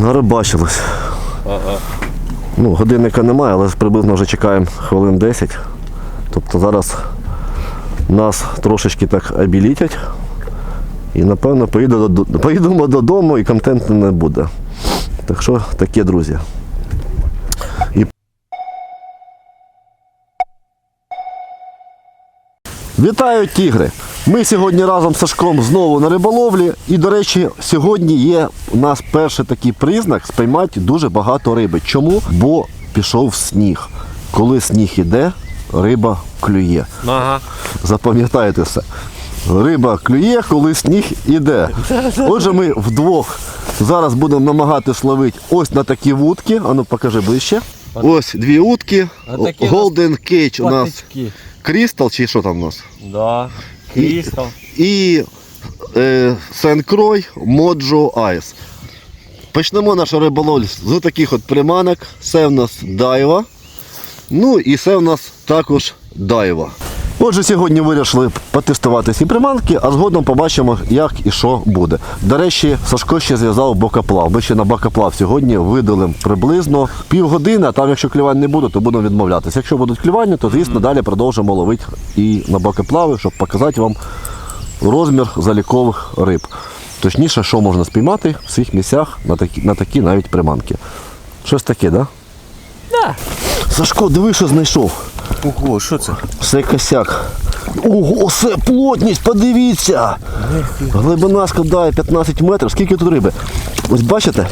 Нарибачилось. Ну, годинника немає, але приблизно вже чекаємо хвилин 10. Тобто зараз нас трошечки так обілітять. І напевно поїду поїдемо додому і контенту не буде. Так що таке, друзі. Вітаю, тігри! Ми сьогодні разом з Сашком знову на риболовлі. І, до речі, сьогодні є у нас перший такий признак спіймати дуже багато риби. Чому? Бо пішов сніг. Коли сніг іде, риба клює. Ага. Запам'ятайте все. Риба клює, коли сніг іде. Отже, ми вдвох зараз будемо намагатись ловити ось на такі вудки. Ану, покажи ближче. Ось дві утки. Golden Cage у нас. Крістал чи що там у нас? Да. Крістал. І е, Сен-Крой Моджо Айс. Почнемо наш риболовлю з таких от приманок. Це в нас дайва. Ну і це в нас також дайва. Отже, сьогодні вирішили потестувати ці приманки, а згодом побачимо, як і що буде. До речі, Сашко ще зв'язав бокоплав. Ми ще на бокоплав сьогодні видалимо приблизно півгодини, а там, якщо клювань не буде, то будемо відмовлятися. Якщо будуть клювання, то звісно далі продовжимо ловити і на бокоплави, щоб показати вам розмір залікових риб. Точніше, що можна спіймати в цих місцях на такі, на такі навіть приманки. Щось таке, так? Да? Да. Сашко, диви, що знайшов. Ого, що це? Все косяк. Ого, все плотність, подивіться. Глибина складає 15 метрів. Скільки тут риби? Ось бачите?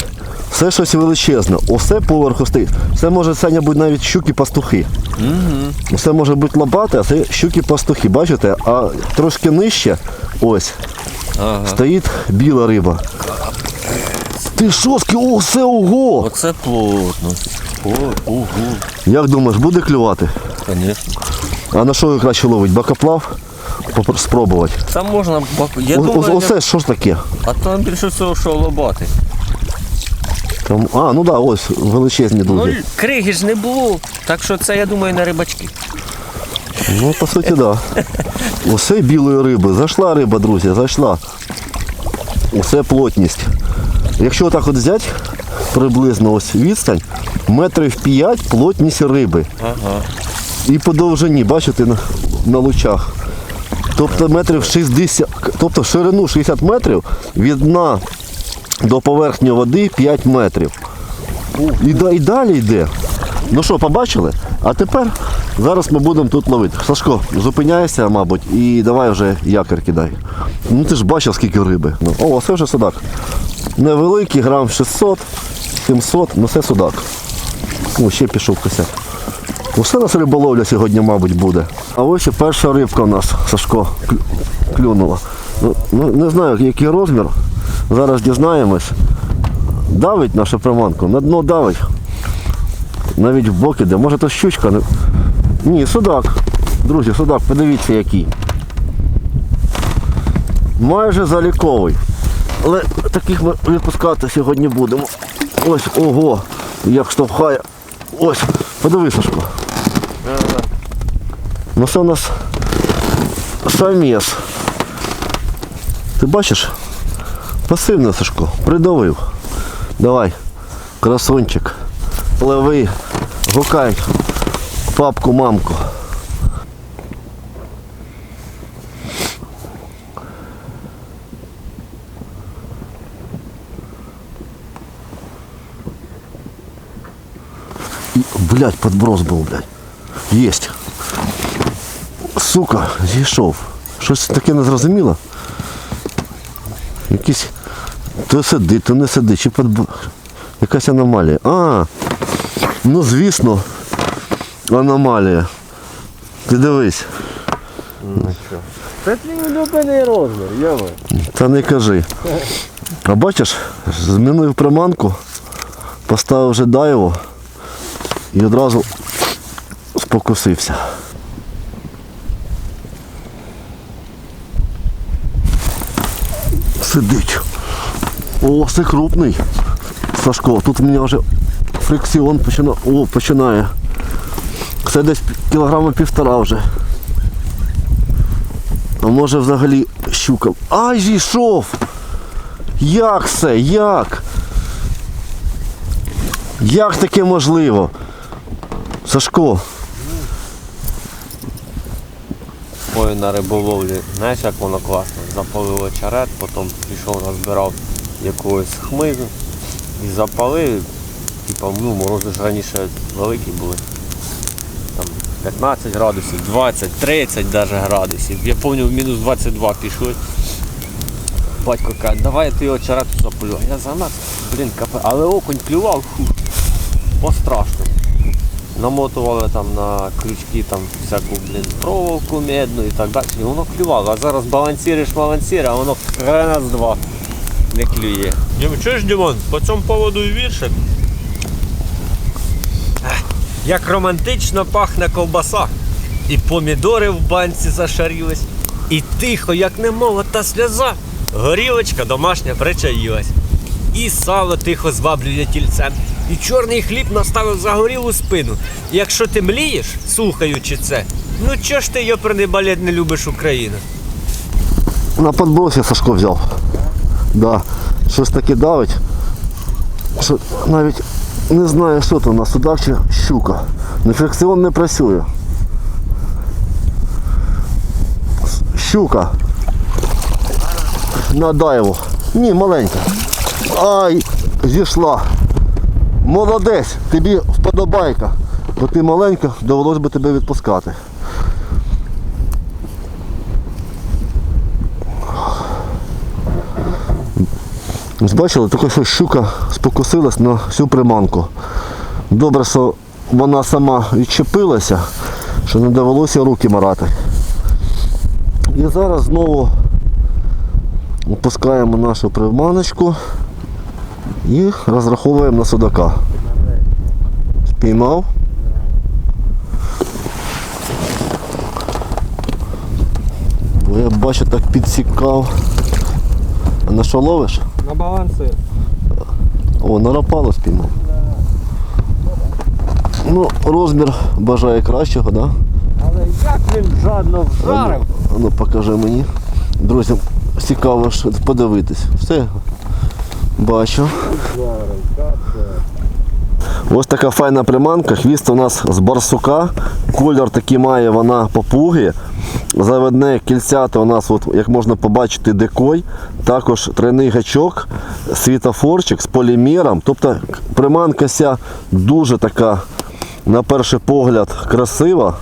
Все щось величезне. Усе поверху стоїть. Це може Саня бути навіть щуки-пастухи. Угу. Це може бути лопати, а це щуки-пастухи. Бачите? А трошки нижче, ось, Ага. стоїть біла риба. Ти що, ски- о, все ого! Оце плотно. О, ого. Як думаєш, буде клювати? Звісно. А на що краще ловить? Бакоплав? Попро- Спробувати. Там можна бак... Я О- думаю, о- Оце що ж таке? а там більше всього, що лобати. Там, а, ну так, да, ось величезні Ну, дуги. криги ж не було, так що це, я думаю, на рибачки. Ну, по суті, так. Да. Усе білої риби. Зайшла риба, друзі, зайшла. Усе плотність. Якщо отак от взяти приблизно ось відстань, метрів 5 плотність риби. Ага. І по довжині, бачите, на, на лучах. Тобто метрів 60, тобто ширину 60 метрів від дна до поверхні води 5 метрів. І, да- і далі йде. Ну що, побачили? А тепер зараз ми будемо тут ловити. Сашко, зупиняйся, мабуть, і давай вже якір кидай. Ну ти ж бачив, скільки риби. Ну, о, це вже судак. Невеликий, грам 600, 700, ну це судак. О, ще пішов косяк. Усе нас риболовля сьогодні, мабуть, буде. А ось і перша рибка у нас, Сашко, клюнула. Ну, ну, не знаю, який розмір. Зараз дізнаємось. Давить нашу приманку, на дно давить. Навіть в бок іде. Може то щучка. Ні, судак. Друзі, судак, подивіться який. Майже заліковий. Але таких ми випускати сьогодні будемо. Ось, ого, як штовхає. Ось, подиви, Сашко. Ну це у нас саміс. Ти бачиш? Пасивно, Сашко, придавив. Давай, красунчик, пливи, гукай папку, мамку. І, блядь, подброс був, блядь. Єсть. Сука, зійшов. Щось таке незрозуміло. Якийсь то сидить, то не сидить, чи подб... якась аномалія. А, ну звісно, аномалія. Ти дивись. Це твій улюблений розмір, йома. Та не кажи. А бачиш, змінив приманку, поставив вже дайву і одразу спокусився. Сидить. О, це крупний. Сашко, тут у мене вже фрикціон починає. О, починає. Це десь кілограма півтора вже. А може взагалі щука. Ай, зійшов! Як це? Як? Як таке можливо? Сашко, Ой, на риболовлі, знаєш, як воно класно. Запалив очерет, потім пішов, розбирав якогось хмизу і запалив. Типа, ну, морози ж раніше великі були. Там 15 градусів, 20, 30 даже градусів. Я пам'ятаю, в мінус 22 пішли. Батько каже, давай я ти очерету запалю. А я замерз, блін, капе. Але окунь клював, фу, по-страшному. Намотували там на крючки там всяку блін, проволоку медну і так далі. І воно клювало. А зараз балансіриш, балансір, а воно хрена з два не клює. Дім, чуєш, Дімон, по цьому поводу і віршик. Як романтично пахне ковбаса. І помідори в банці зашарілись, і тихо, як немова та сльоза. Горілочка домашня причаїлась. І сало тихо зваблює тільцем, і чорний хліб наставив загорілу спину. Якщо ти млієш, слухаючи це, ну чого ж ти йопрний балет не любиш Україну? на подбросі Сашко взяв. Да. Щось таке давить. Що навіть не знаю, що то у нас судак чи щука. Інфекціон не працює. Щука. На дайву. Ні, маленька. Ай, зійшла. Молодець, тобі вподобайка. Бо ти маленька, довелось би тебе відпускати. Бачили, тільки що щука спокусилась на всю приманку. Добре, що вона сама відчепилася, що не довелося руки марати. І зараз знову опускаємо нашу приманочку і розраховуємо на судака. Спіймав. Бо я бачу так підсікав. А на що ловиш? На балансир. О, на рапалу спіймав. Ну, розмір бажає кращого, да? Але як він жадно вжарив. А ну покажи мені. Друзі, цікаво подивитись. Все. Бачу. Ось така файна приманка. Хвіст у нас з барсука. Кольор такий має вона попуги. Заведне кільцята у нас, от, як можна побачити, декой. Також тройний гачок, світофорчик з полімером. Тобто приманка ся дуже така, на перший погляд, красива.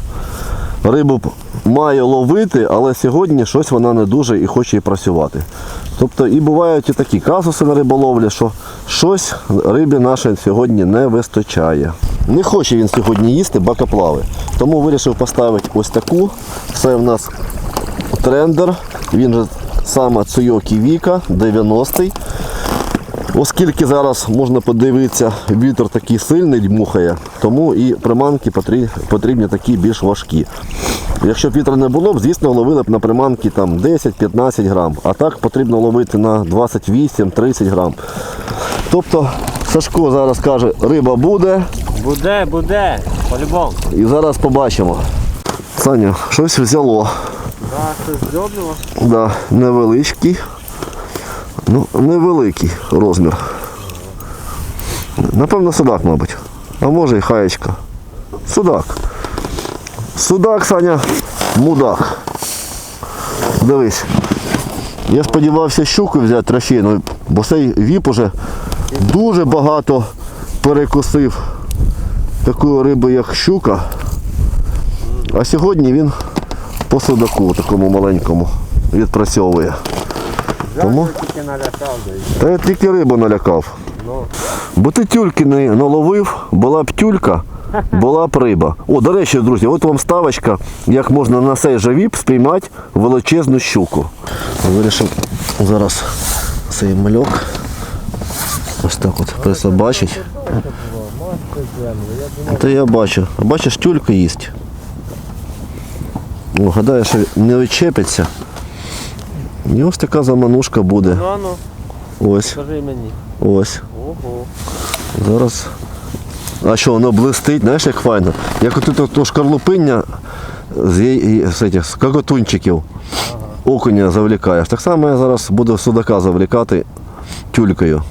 Рибу має ловити, але сьогодні щось вона не дуже і хоче і працювати. Тобто і бувають і такі казуси на риболовлі, що щось рибі нашої сьогодні не вистачає. Не хоче він сьогодні їсти бакоплави. Тому вирішив поставити ось таку. Це в нас трендер. Він же саме Цуйокі Віка 90-й. Оскільки зараз можна подивитися, вітер такий сильний дмухає, тому і приманки потрібні такі більш важкі. Якщо б вітра не було б, звісно, ловили б на приманки там 10-15 грам. А так потрібно ловити на 28-30 грам. Тобто Сашко зараз каже, риба буде, Буде, буде, по-любому. і зараз побачимо. Саня, щось взяло. Так, щось зроблено. Да, невеличкий. Ну, невеликий розмір. Напевно, судак, мабуть. А може і хаєчка. Судак. Судак, Саня, мудак. Дивись. Я сподівався щуку взяти трофейну, бо цей віп уже дуже багато перекусив такої риби, як щука. А сьогодні він по судаку такому маленькому відпрацьовує. Тому тільки налякав, та я тільки рибу налякав. Ну. Бо ти тюльки не наловив, була б тюлька, була б риба. О, до речі, друзі, от вам ставочка, як можна на цей же віп спіймати величезну щуку. Вирішив зараз цей мальок ось так от присобачить. Та я бачу. Бачиш, тюлька їсть. О, гадаю, що не відчепиться. І ось така заманушка буде. Ну, ну. Ось. Скажи мені. Ось. Ого. Зараз. А що, воно блистить, знаєш, як файно. Як от то шкарлупиння з її, з з кокотунчиків ага. окуня завлікаєш. Так само я зараз буду судака завлікати тюлькою.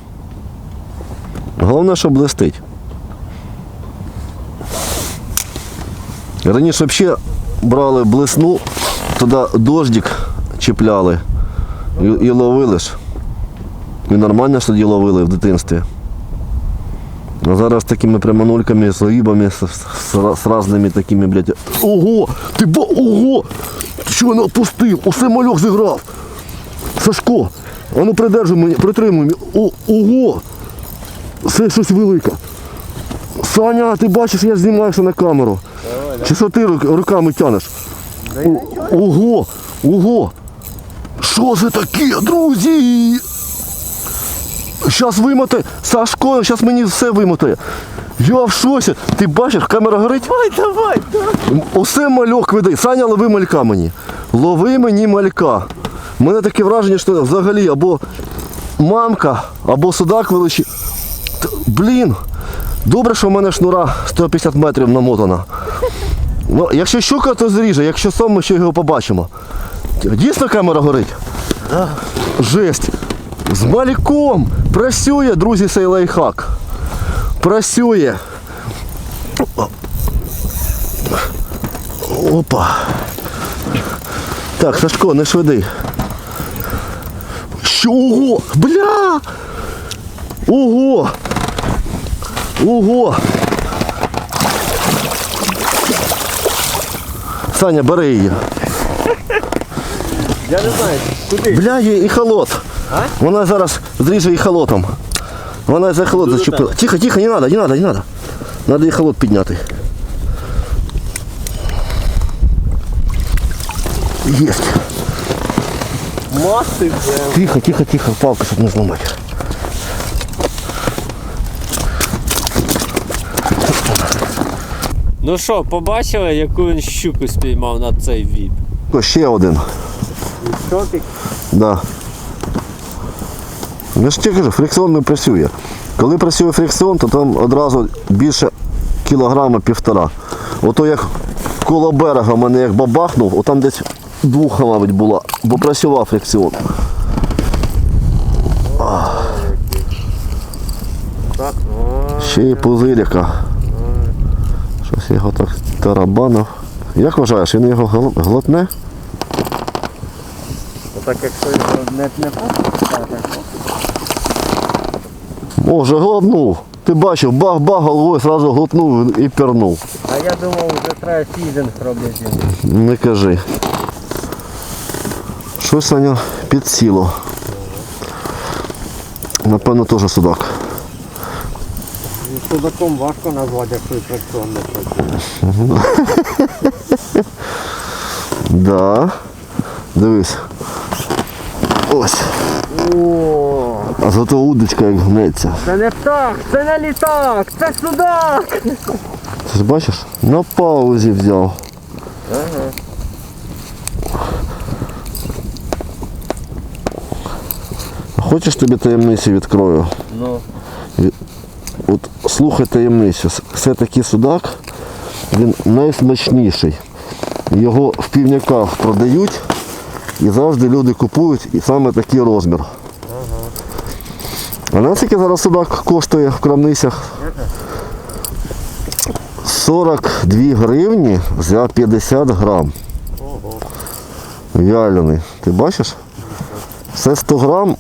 Головне, що блистить. Раніше взагалі брали блесну, туди дождик чіпляли і, і ловили ж. І нормально ж тоді ловили в дитинстві. А зараз такими прямонульками, з рибами, з, з, з разними такими, блядь. Ого! Ти ба ого! Що не опустив? Усе мальок зіграв. Сашко, а ну придержуй мені, притримуй мене. О, ого! Це щось велике. Саня, ти бачиш, я знімаюся на камеру. Чи що ти руками тянеш? Ого! Ого! Що це таке, друзі? Щас вимотає. Сашко, зараз мені все вимотає. Я в шоці. Ти бачиш, камера горить? Давай, давай, давай. Усе мальок веди. Саня, лови малька мені. Лови мені малька. У мене таке враження, що взагалі або мамка, або судак величі. Блін. Добре, що в мене шнура 150 метрів намотана. Ну, якщо щука, то зріже, якщо сом, ми ще його побачимо. Дійсно камера горить? Жесть. З мальком. Працює, друзі, цей лайфхак. Працює. Опа. Так, Сашко, не швиди. Що? Ого! Бля! Ого! Ого! Саня, бери її. Я не знаю, куди. Бля, є і холод. А? Вона зараз зріже і холотом. Вона за холод Дуже зачепила. Тихо, тихо, не надо, не надо, не надо. Надо і холод підняти. Єсть. Прям. Тихо, тихо, тихо, палку, щоб не зламати. Ну що, побачили, яку він щуку спіймав на цей від? О, ще один. Шопік? Да. Я ж тебе кажу, фрикціон не працює. Коли працює фрикціон, то там одразу більше кілограма півтора. Ото як коло берега мене як бабахнув, отам десь двуха, мабуть, була, бо працював фрикціон. Ще й пузиряка. Щось його так тарабанив. Як вважаєш, він його гл- глотне? Отак якщо його не, не так, Може, глотнув. Ти бачив, бах-бах головою одразу глотнув і пірнув. А я думав, вже треба фізинг робити. Не кажи. Щось Саня підсіло. Напевно, теж судак. Судаком важко назвати, якщо і фрикціон не працює. Да. Дивись. Ось. О, А зато удочка як гнеться. це не птах, це не літак, це судак! Ти ж бачиш? На паузі взяв. Хочеш тобі таємницю відкрою? Ну, От слухай таємницю. Все таки судак, він найсмачніший. Його в півняках продають і завжди люди купують і саме такий розмір. А на скільки зараз судак коштує в крамницях? 42 гривні за 50 грам. Вялений. Ти бачиш? Це 100 грам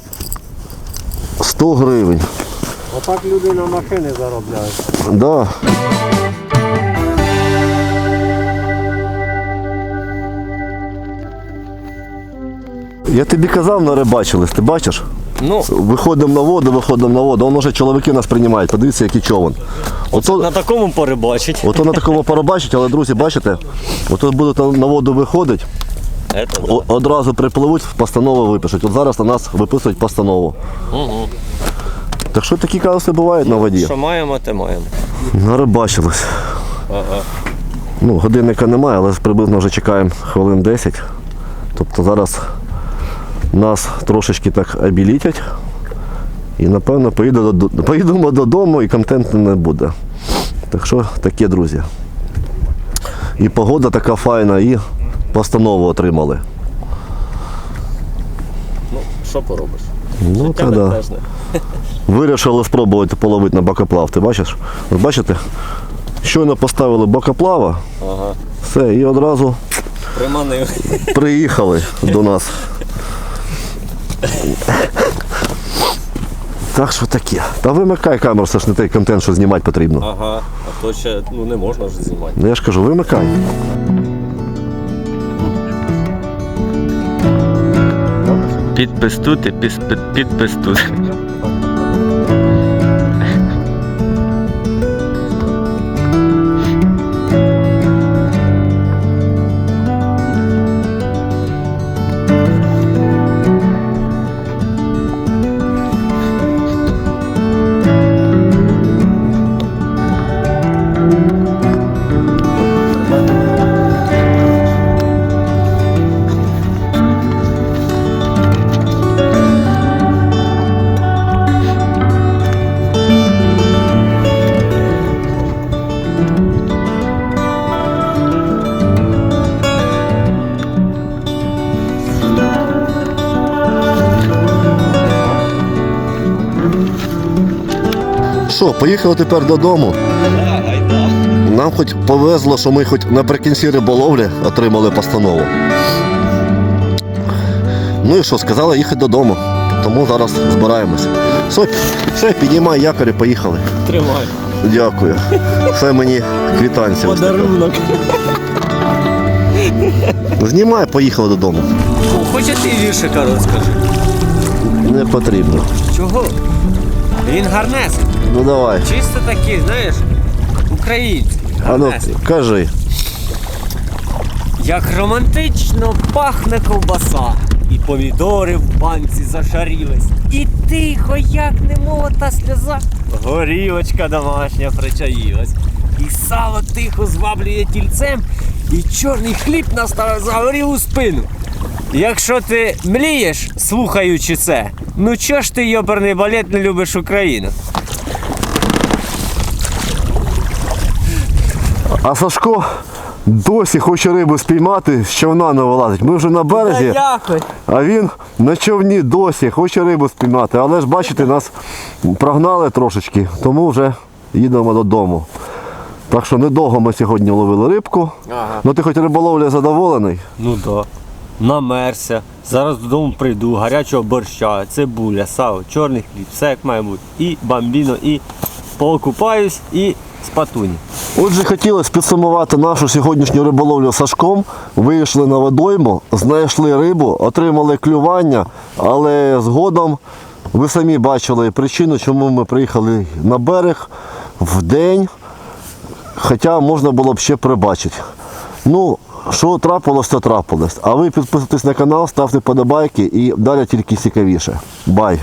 100 гривень. отак люди на машини заробляють. Да. Я тобі казав на рибачились, ти бачиш? Ну, Виходимо на воду, виходимо на воду. Воно вже чоловіки нас приймають. Подивіться, який човен. Ото, на такому порибачить. ото на такому порабачить, але друзі, бачите, ото будуть на- воду виходити, Это, о- одразу припливуть, постанову випишуть. От зараз на нас виписують постанову. Угу. Так що такі казуси бувають на воді? Що маємо, те маємо. Нарибачились. Ага. Ну, годинника немає, але приблизно вже чекаємо хвилин 10. Тобто зараз нас трошечки так обілітять. І напевно поїду до- поїдемо додому і контенту не буде. Так що таке, друзі. І погода така файна, і постанову отримали. Ну, що поробиш? Ну, Життя та да. Вирішили спробувати половити на бакоплав. Ти бачиш? От бачите? Щойно поставили бакоплава, Ага. Все, і одразу Приманив. приїхали до нас. Так що таке. Та вимикай камеру, це ж не той контент, що знімати потрібно. Ага, а то ще ну, не можна ж знімати. Ну я ж кажу, вимикай. Підпис тут і підпис, підпис тут. Що, поїхали тепер додому. Нам хоч повезло, що ми хоч наприкінці риболовлі отримали постанову. Ну і що, сказали їхати додому. Тому зараз збираємося. Все, все підіймай якорі, поїхали. Тримай. Дякую. Це мені така. Подарунок. Знімай, поїхали додому. Хоча ти віршика розкажи. Не потрібно. Чого? Він гарнесний. Ну давай. Чисто такий, знаєш, український. А ну, кажи. Як романтично пахне ковбаса, і помідори в банці зашарілись, і тихо, як немота сльоза, горілочка домашня причаїлась, і сало тихо зваблює тільцем, і чорний хліб настав загорів у спину. Якщо ти млієш, слухаючи це, ну чого ж ти йоберний балет не любиш Україну? А Сашко досі хоче рибу спіймати, з човна не вилазить. Ми вже на березі. Дякую. А він на човні досі хоче рибу спіймати. Але ж бачите, нас прогнали трошечки, тому вже їдемо додому. Так що недовго ми сьогодні ловили рибку. Ага. Ну ти хоч риболовля задоволений? Ну да. Намерся. Зараз додому прийду, гарячого борща, цибуля, сало, чорний хліб, все як має бути. І бамбіно, і поокупаюсь, і спатуні. Отже, хотілося підсумувати нашу сьогоднішню риболовлю Сашком. Вийшли на водойму, знайшли рибу, отримали клювання, але згодом ви самі бачили причину, чому ми приїхали на берег в день, хоча можна було б ще прибачити. Ну, що трапилось, то трапилось. А ви підписуйтесь на канал, ставте подобайки і далі тільки цікавіше. Бай!